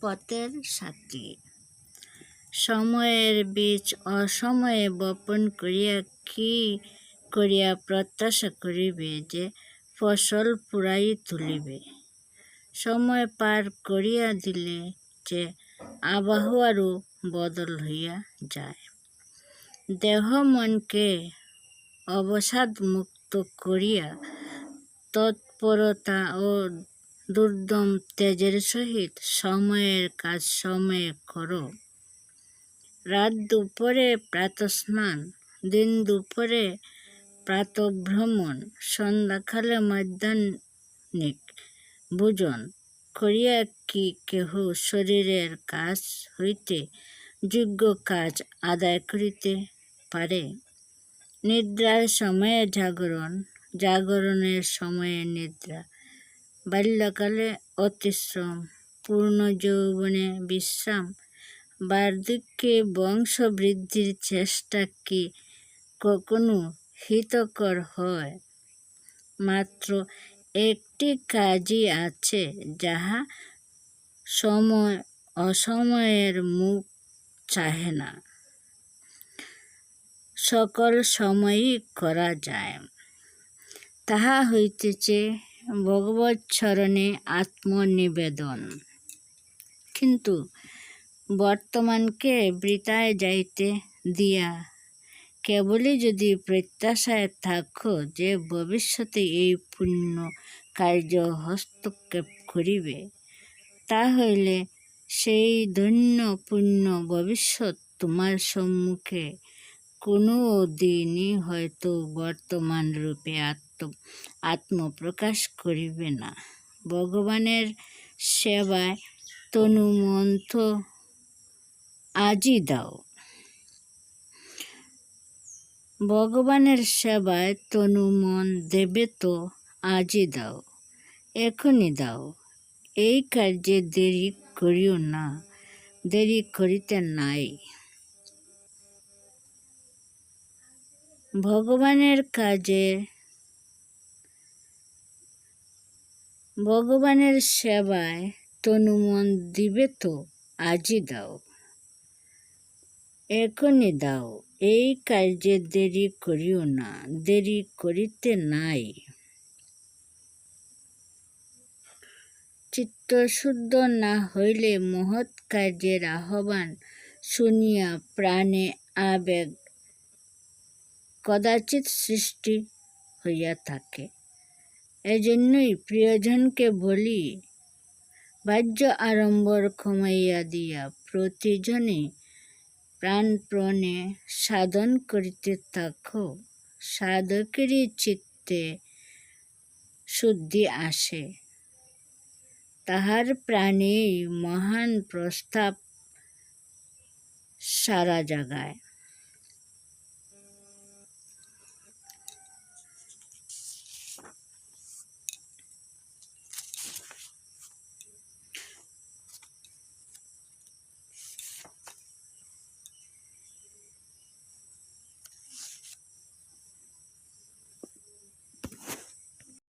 পথের সাথী। সময়ের বীজ, অসময়ে বপন করিয়া কি করিয়া প্রত্যাশা করিবে যে ফসল পুরাই তুলিবে? সময় পার করিয়া দিলে যে আবহাওয়ারও বদল হইয়া যায়। দেহ মনকে অবসাদ মুক্ত করিয়া তৎপরতা ও দুর্দম তেজের সহিত সময়ের কাজ সময়ে করো। রাত দুপুরে প্রাতস্নান, দিন দুপুরে প্রাতভ্রমণ, সন্ধ্যাকালে মধ্যাহ্নিক ভোজন। করিয়া কি কেহ শরীরের কাজ হইতে যোগ্য কাজ আদায় করিতে পারে? নিদ্রার সময়ে জাগরণ, জাগরণের সময়ে নিদ্রা। বাল্যকালে অতিশ্রম, পূর্ণ যৌবনে বিশ্রাম, বার্ধক্যে বংশবৃদ্ধির চেষ্টা কি কখনো হিতকর হয়? মাত্র একটি কাজই আছে, যাহা সময়, অসময়ের মুখ চাহে না। সকল সময়ই করা যায়। তাহা হইতেছে ভগবৎ চরণে আত্মনিবেদন। কিন্তু বর্তমানকে বৃতায় যাইতে দিয়া কেবলই যদি প্রত্যাশায় থাকো যে ভবিষ্যতে এই পুণ্য কার্য হস্তক্ষেপ করিবে তাহলে সেই ধন্য পুণ্য ভবিষ্যৎ তোমার সম্মুখে কোনো দিনই হয়তো বর্তমান রূপে আত্ম আত্মপ্রকাশ করিবে না। ভগবানের সেবায় তনু মন্থ আজই দাও। ভগবানের সেবায় তনু মন দেবে তো আজই দাও। এখনই দাও। এই কার্যে দেরি করিও না। দেরি করিতে নাই। ভগবানের কাজে ভগবানের সেবায় তনু মন দিবে তো আজই দাও। এখনই দাও, এই কার্যে দেরি করিও না, দেরি করিতে নাই। চিত্তশুদ্ধ না হইলে মহৎ কার্যের আহ্বান শুনিয়া প্রাণে আবেগ কদাচিৎ সৃষ্টি হইয়া থাকে। এজন্যই প্রিয়জনকে বলি, বাহ্য আড়ম্বর কমাইয়া দিয়া প্রতিজনে প্রাণপ্রণে সাধন করিতে থাকো। সাধকেরই চিত্তে শুদ্ধি আসে। তাহার প্রাণেই মহান প্রস্তাব সারা জাগায়।